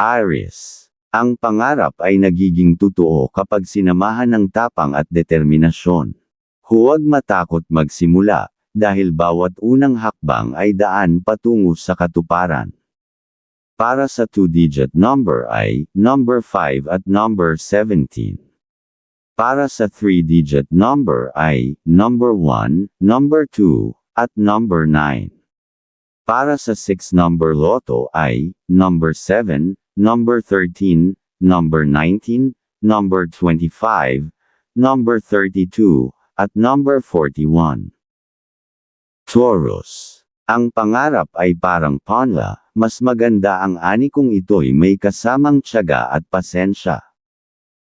Aries. Ang pangarap ay nagiging totoo kapag sinamahan ng tapang at determinasyon. Huwag matakot magsimula, dahil bawat unang hakbang ay daan patungo sa katuparan. Para sa two-digit number ay number 5 at number 17. Para sa three-digit number ay number 1, number 2, at number 9. Para sa 6 number loto ay number 7, number 13, number 19, number 25, number 32, at number 41. Taurus. Ang pangarap ay parang panla, mas maganda ang ani kung ito'y may kasamang tiyaga at pasensya.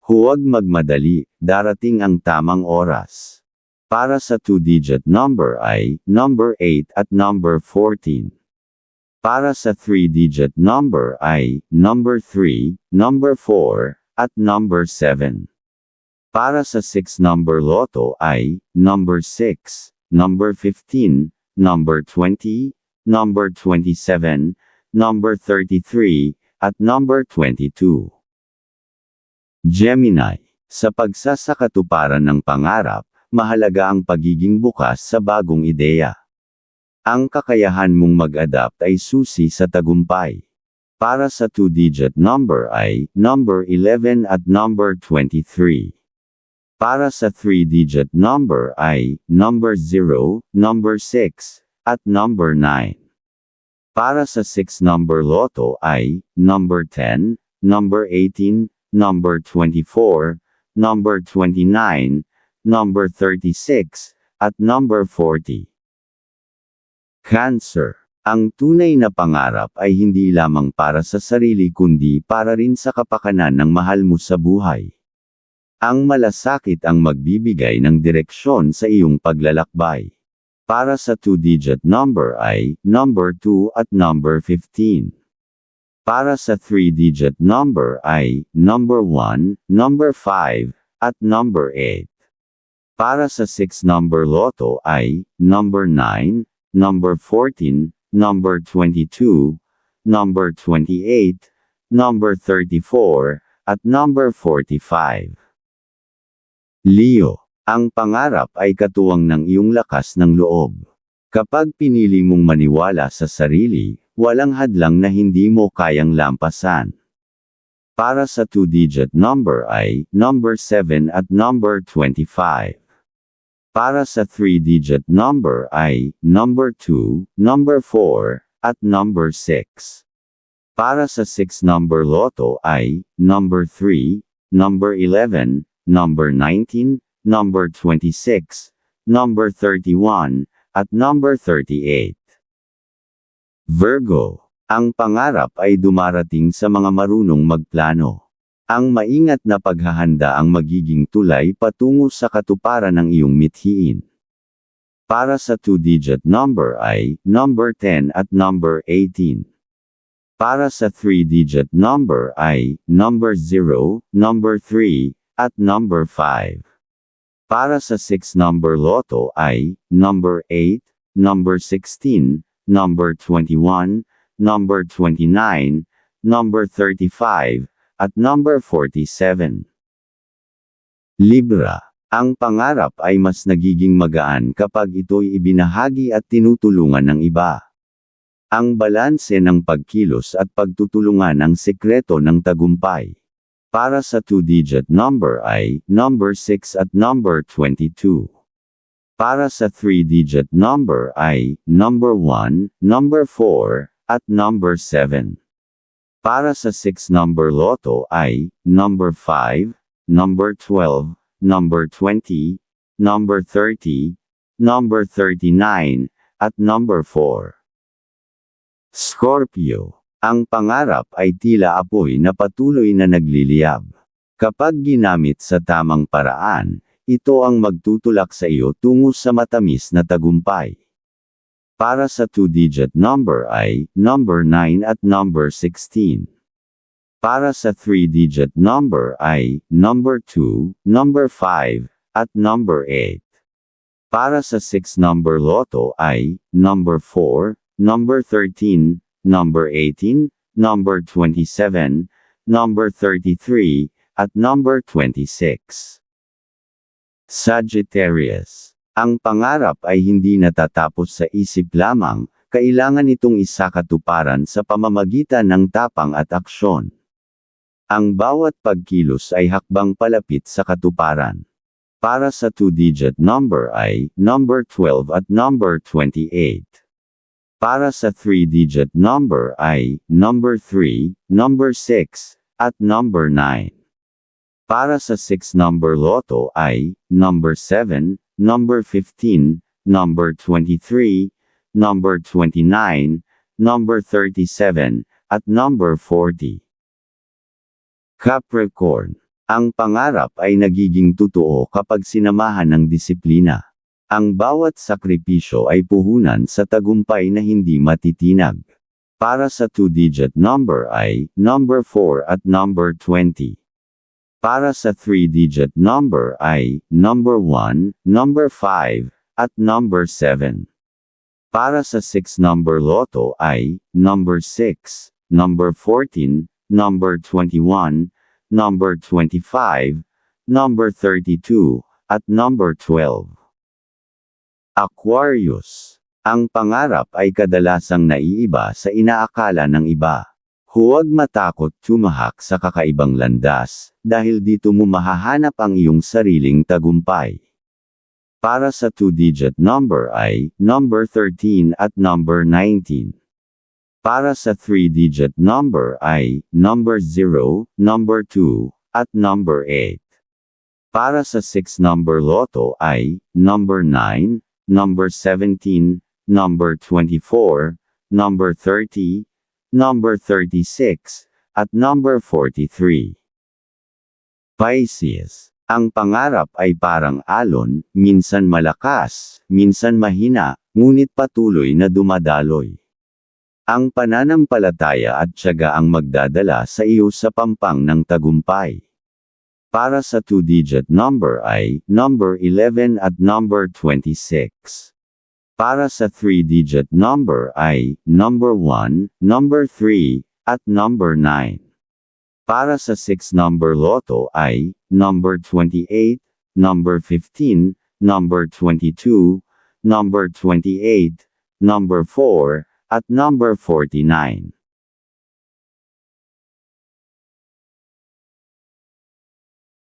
Huwag magmadali, darating ang tamang oras. Para sa two-digit number ay number 8 at number 14. Para sa three-digit number ay number 3, number 4, at number 7. Para sa 6 number loto ay number 6, number 15, number 20, number 27, number 33, at number 22. Gemini. Sa pagsasakatuparan ng pangarap, mahalaga ang pagiging bukas sa bagong ideya. Ang kakayahan mong mag-adapt ay susi sa tagumpay. Para sa two-digit number ay number 11 at number 23. Para sa three-digit number ay number 0, number 6, at number 9. Para sa 6 number loto ay number 10, number 18, number 24, number 29, number 36, at number 40. Cancer. Ang tunay na pangarap ay hindi lamang para sa sarili kundi para rin sa kapakanan ng mahal mo sa buhay. Ang malasakit ang magbibigay ng direksyon sa iyong paglalakbay. Para sa two-digit number ay number 2 at number 15. Para sa three-digit number ay number 1, number 5, at number 8. Para sa 6 number loto ay number 9, number 14, number 22, number 28, number 34, at number 45. Leo, ang pangarap ay katuwang ng iyong lakas ng loob. Kapag pinili mong maniwala sa sarili, walang hadlang na hindi mo kayang lampasan. Para sa two-digit number ay number 7 at number 25. Para sa three-digit number ay number 2, number 4, at number 6. Para sa 6 number loto ay number 3, number 11, number 19, number 26, number 31, at number 38. Virgo. Ang pangarap ay dumarating sa mga marunong magplano. Ang maingat na paghahanda ang magiging tulay patungo sa katuparan ng iyong mithiin. Para sa two-digit number ay number 10 at number 18. Para sa three-digit number ay number 0, number 3, at number 5. Para sa 6 number loto ay number 8, number 16, number 21, number 29, number 35, at number 47. Libra. Ang pangarap ay mas nagiging magaan kapag ito'y ibinahagi at tinutulungan ng iba. Ang balanse ng pagkilos at pagtutulungan ang sekreto ng tagumpay. Para sa two-digit number ay number 6 at number 22. Para sa three-digit number ay number 1, number 4, at number 7. Para sa 6 number loto ay number 5, number 12, number 20, number 30, number 39, at number 4. Scorpio ang pangarap ay tila apoy na patuloy na nagliliyab. Kapag ginamit sa tamang paraan, ito ang magtutulak sa iyo tungo sa matamis na tagumpay. Para sa two-digit number ay number 9 at number 16. Para sa three-digit number ay number 2, number 5, at number 8. Para sa 6 number loto ay number 4, number 13, number 18, number 27, number 33, at number 26. Sagittarius. Ang pangarap ay hindi natatapos sa isip lamang, kailangan itong isakatuparan sa pamamagitan ng tapang at aksyon. Ang bawat pagkilos ay hakbang palapit sa katuparan. Para sa two-digit number ay number 12 at number 28. Para sa three-digit number ay number 3, number 6, at number 9. Para sa 6 number loto ay number 7, number 15, number 23, number 29, number 37, at number 40. Capricorn. Ang pangarap ay nagiging totoo kapag sinamahan ng disiplina. Ang bawat sakripisyo ay puhunan sa tagumpay na hindi matitinag. Para sa two-digit number ay number 4 at number 20. Para sa three-digit number ay number 1, number 5, at number 7. Para sa 6 number loto ay number 6, number 14, number 21, number 25, number 32, at number 12. Aquarius. Ang pangarap ay kadalasang naiiba sa inaakala ng iba. Huwag matakot tumahak sa kakaibang landas, dahil dito mo mahahanap ang iyong sariling tagumpay. Para sa two-digit number ay number 13 at number 19. Para sa three-digit number ay number 0, number 2, at number 8. Para sa 6 number loto ay number 9, number 17, number 24, number 30, number 36, at number 43. Pisces. Ang pangarap ay parang alon, minsan malakas, minsan mahina, ngunit patuloy na dumadaloy. Ang pananampalataya at tiyaga ang magdadala sa iyo sa pampang ng tagumpay. Para sa two-digit number ay number 11 at number 26. Para sa three-digit number ay number 1, number 3, at number 9. Para sa 6 number loto ay number 28, number 15, number 22, number 28, number 4, at number 49.